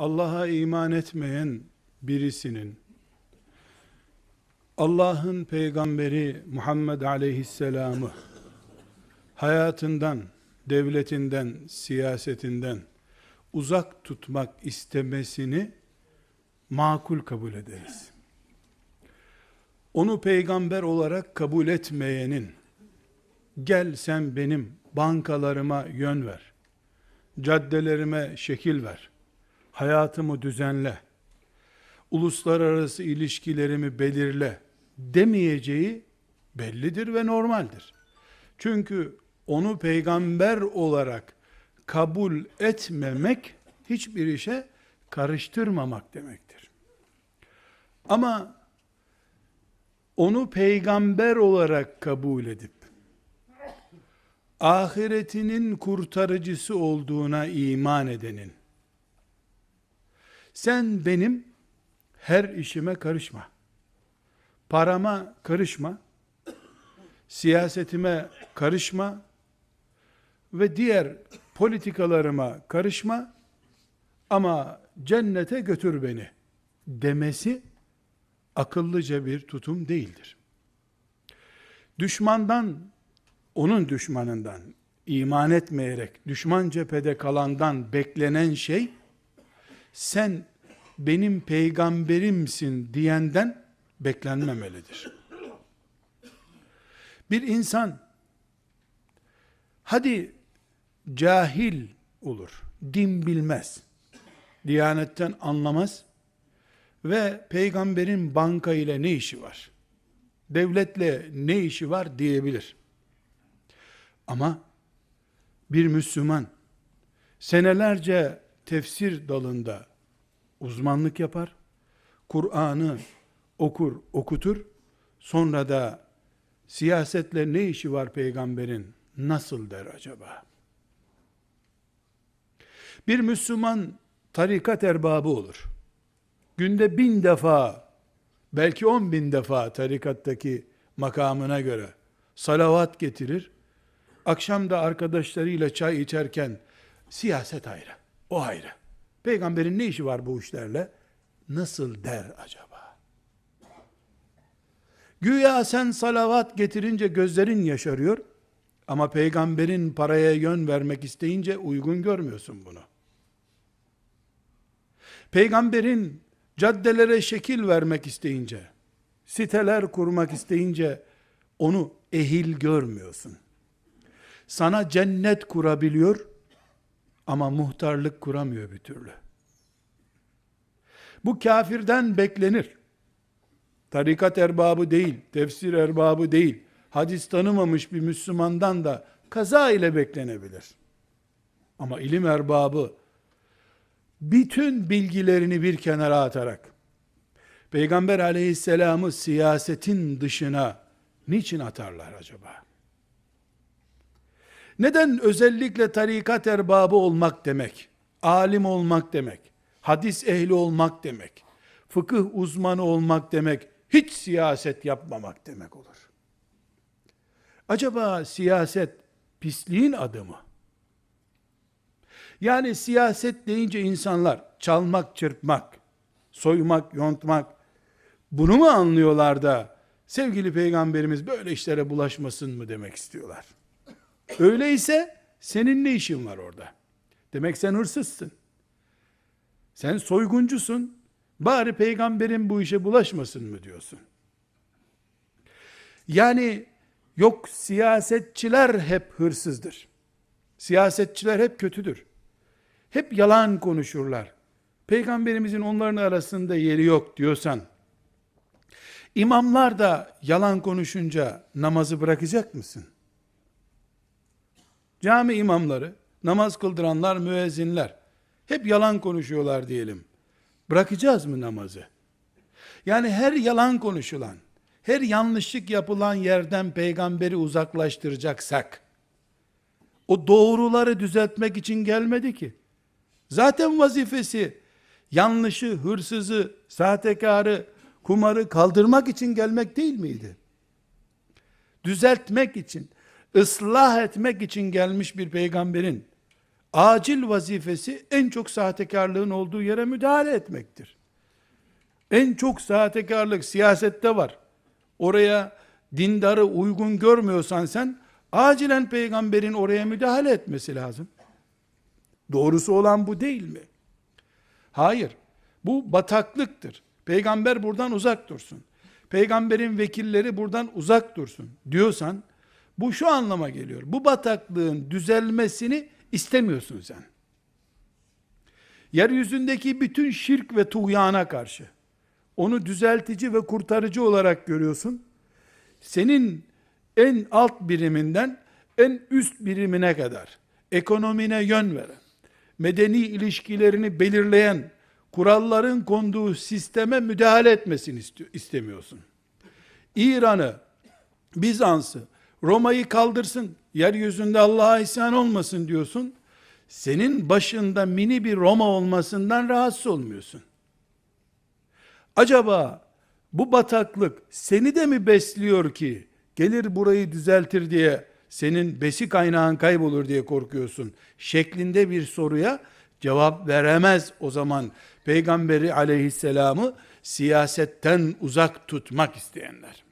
Allah'a iman etmeyen birisinin Allah'ın peygamberi Muhammed aleyhisselamı hayatından, devletinden, siyasetinden uzak tutmak istemesini makul kabul ederiz. Onu peygamber olarak kabul etmeyenin gel sen benim bankalarıma yön ver, caddelerime şekil ver, hayatımı düzenle, uluslararası ilişkilerimi belirle demeyeceği bellidir ve normaldir. Çünkü onu peygamber olarak kabul etmemek hiçbir işe karıştırmamak demektir. Ama onu peygamber olarak kabul edip ahiretinin kurtarıcısı olduğuna iman edenin sen benim her işime karışma. Parama karışma. Siyasetime karışma ve diğer politikalarıma karışma ama cennete götür beni demesi akıllıca bir tutum değildir. Düşmandan, onun düşmanından, iman etmeyerek düşman cephede kalandan beklenen şey, sen benim peygamberimsin diyenden beklenmemelidir. Bir insan, hadi cahil olur, din bilmez, diyanetten anlamaz ve peygamberin banka ile ne işi var? Devletle ne işi var diyebilir. Ama bir Müslüman senelerce tefsir dalında uzmanlık yapar, Kur'an'ı okur, okutur, sonra da siyasetle ne işi var peygamberin nasıl der acaba? Bir Müslüman tarikat erbabı olur. Günde bin defa, belki on bin defa tarikattaki makamına göre salavat getirir. Akşam da arkadaşlarıyla çay içerken siyaset ayrı, o ayrı. Peygamberin ne işi var bu işlerle? Nasıl der acaba? Güya sen salavat getirince gözlerin yaşarıyor ama peygamberin paraya yön vermek isteyince uygun görmüyorsun bunu. Peygamberin caddelere şekil vermek isteyince, siteler kurmak isteyince onu ehil görmüyorsun. Sana cennet kurabiliyor ama muhtarlık kuramıyor bir türlü. Bu kafirden beklenir. Tarikat erbabı değil, tefsir erbabı değil, hadis tanımamış bir Müslümandan da kaza ile beklenebilir. Ama ilim erbabı bütün bilgilerini bir kenara atarak Peygamber aleyhisselamı siyasetin dışına niçin atarlar acaba? Neden özellikle tarikat erbabı olmak demek, alim olmak demek, hadis ehli olmak demek, fıkıh uzmanı olmak demek, hiç siyaset yapmamak demek olur. Acaba siyaset pisliğin adı mı? Yani siyaset deyince insanlar çalmak, çırpmak, soymak, yontmak bunu mu anlıyorlar da sevgili peygamberimiz böyle işlere bulaşmasın mı demek istiyorlar. Öyleyse senin ne işin var orada? Demek sen hırsızsın. Sen soyguncusun. Bari peygamberin bu işe bulaşmasın mı diyorsun? Yani yok siyasetçiler hep hırsızdır. Siyasetçiler hep kötüdür. Hep yalan konuşurlar. Peygamberimizin onların arasında yeri yok diyorsan, imamlar da yalan konuşunca namazı bırakacak mısın? Cami imamları, namaz kıldıranlar, müezzinler, hep yalan konuşuyorlar diyelim. Bırakacağız mı namazı? Yani her yalan konuşulan, her yanlışlık yapılan yerden peygamberi uzaklaştıracaksak, o doğruları düzeltmek için gelmedi ki. Zaten vazifesi yanlışı, hırsızı, sahtekarı, kumarı kaldırmak için gelmek değil miydi? Düzeltmek için, ıslah etmek için gelmiş bir peygamberin acil vazifesi en çok sahtekarlığın olduğu yere müdahale etmektir. En çok sahtekarlık siyasette var. Oraya dindarı uygun görmüyorsan sen acilen peygamberin oraya müdahale etmesi lazım. Doğrusu olan bu değil mi? Hayır. Bu bataklıktır. Peygamber buradan uzak dursun. Peygamberin vekilleri buradan uzak dursun diyorsan bu şu anlama geliyor. Bu bataklığın düzelmesini istemiyorsun sen. Yeryüzündeki bütün şirk ve tuğyana karşı onu düzeltici ve kurtarıcı olarak görüyorsun. Senin en alt biriminden en üst birimine kadar ekonomine yön veren, medeni ilişkilerini belirleyen kuralların konduğu sisteme müdahale etmesini istemiyorsun. İran'ı, Bizans'ı, Roma'yı kaldırsın, yeryüzünde Allah'a isyan olmasın diyorsun. Senin başında mini bir Roma olmasından rahatsız olmuyorsun. Acaba bu bataklık seni de mi besliyor ki gelir burayı düzeltir diye senin besi kaynağın kaybolur diye korkuyorsun şeklinde bir soruya cevap veremez o zaman peygamberi aleyhisselamı siyasetten uzak tutmak isteyenler.